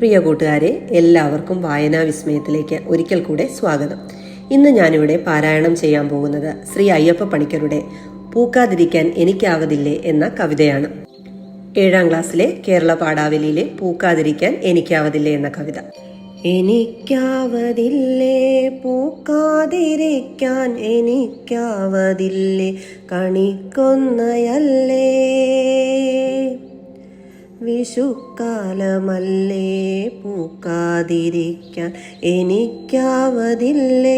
പ്രിയ കൂട്ടുകാരെ എല്ലാവർക്കും വായനാ വിസ്മയത്തിലേക്ക് ഒരിക്കൽ കൂടെ സ്വാഗതം. ഇന്ന് ഞാനിവിടെ പാരായണം ചെയ്യാൻ പോകുന്നത് ശ്രീ അയ്യപ്പ പണിക്കരുടെ പൂക്കാതിരിക്കാൻ എനിക്കാവതില്ലേ എന്ന കവിതയാണ്. ഏഴാം ക്ലാസ്സിലെ കേരള പാഠാവലിയിലെ പൂക്കാതിരിക്കാൻ എനിക്കാവതില്ലേ എന്ന കവിത. എനിക്കാവതില്ലേ പൂക്കാതിരിക്കാൻ എനിക്കാവതില്ലേ കണിക്കൊന്നയല്ലേ. വിഷുക്കാലമല്ലേ? പൂക്കാതിരിക്കാൻ എനിക്കാവതില്ലേ?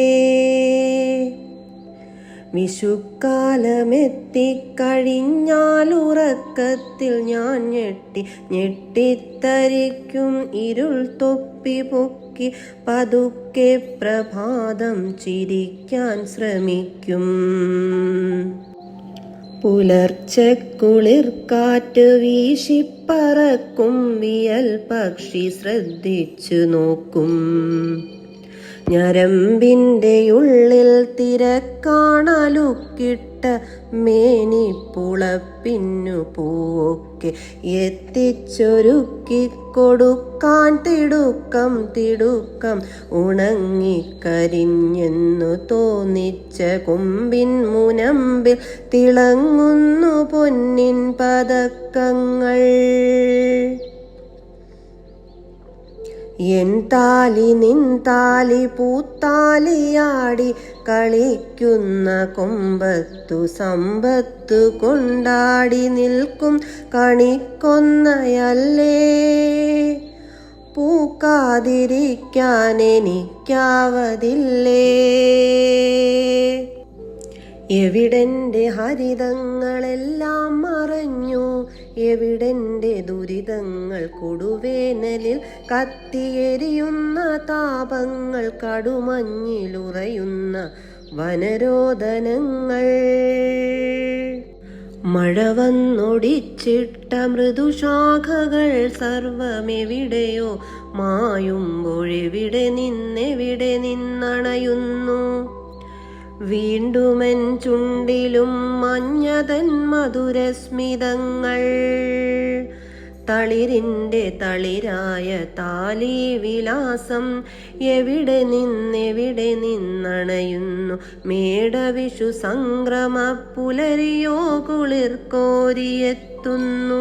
വിഷുക്കാലമെത്തിക്കഴിഞ്ഞാലുറക്കത്തിൽ ഞാൻ ഞെട്ടി ഞെട്ടിത്തരിക്കും ഇരുൾ തൊപ്പി പൊക്കി പതുക്കെ പ്രഭാതം ചിരിക്കാൻ ശ്രമിക്കും. പുലർച്ചക്കുളിർ കാറ്റ് വീശിപ്പറക്കും വിയൽ പക്ഷി ശ്രദ്ധിച്ചു നോക്കും. ഞരമ്പിന്റെ ഉള്ളിൽ തിരക്കാണലുക്കിട്ട മേനിപ്പുളപ്പിന്നു പൂവൊക്കെ എത്തിച്ചൊരുക്കി കൊടുക്കാൻ തിടുക്കം തിടുക്കം ഉണങ്ങിക്കരിഞ്ഞെന്നു തോന്നിച്ച കൊമ്പിൻ മുനമ്പിൽ തിളങ്ങുന്നു പൊന്നിൻ പതക്കങ്ങൾ. എൻ നിൻതാലി നിൻ താലി പൂത്താലിയാടി കളിക്കുന്ന കൊമ്പത്തു സമ്പത്തു കൊണ്ടാടി നിൽക്കും കണിക്കൊന്നയല്ലേ. പൂക്കാതിരിക്കാൻ എനിക്കാവതില്ലേ എവിടെന്റെ ഹരിതങ്ങളെല്ലാം മറഞ്ഞു എവിടെന്റെ ദുരിതങ്ങൾ കൊടുവേനലിൽ കത്തിയെരിയുന്ന താപങ്ങൾ കടുമഞ്ഞിലുറയുന്ന വനരോധനങ്ങൾ മഴ വന്നൊടിച്ചിട്ട മൃദുശാഖകൾ സർവമെവിടെയോ മായുമ്പോഴെവിടെ നിന്നെവിടെ നിന്നണയുന്നു? വീണ്ടുമൻ ചുണ്ടിലും മഞ്ഞതൻ മധുരസ്മിതങ്ങൾ. തളിരിന്റെ തളിരായ താലി വിലാസം എവിടെ നിന്നെവിടെ നിന്നണയുന്നു. മേടവിഷു സംക്രമ പുലരിയോ കുളിർ കോരിയെത്തുന്നു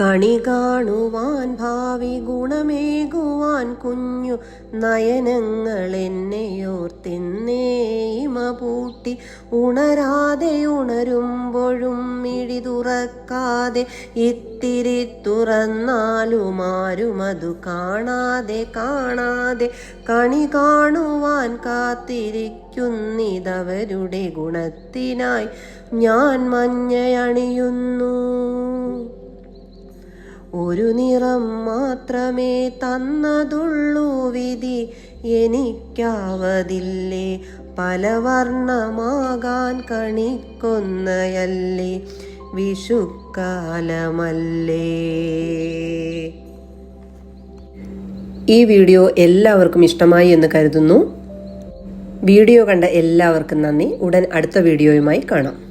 കണി കാണുവാൻ ഭാവി ഗുണമേകുവാൻ കുഞ്ഞു നയനങ്ങൾ എന്നെയോർത്തെന്നേമ പൂട്ടി. ഉണരാതെ ഉണരുമ്പോഴും മിഴി തുറക്കാതെ ഇത്തിരി തുറന്നാലും കാണാതെ കാണാതെ കണി കാണുവാൻ കാത്തിരിക്കുന്നിതവരുടെ ഗുണത്തിനായി ഞാൻ മഞ്ഞയണിയുന്നു. ഒരു നിറം മാത്രമേ തന്നതുള്ളൂ വിധി. എനിക്കാവതില്ലേ? പല വർണമാകാൻ കണിക്കുന്നയല്ലേ? വിഷുക്കാലമല്ലേ? ഈ വീഡിയോ എല്ലാവർക്കും ഇഷ്ടമായി എന്ന് കരുതുന്നു. വീഡിയോ കണ്ട എല്ലാവർക്കും നന്ദി. ഉടൻ അടുത്ത വീഡിയോയുമായി കാണാം.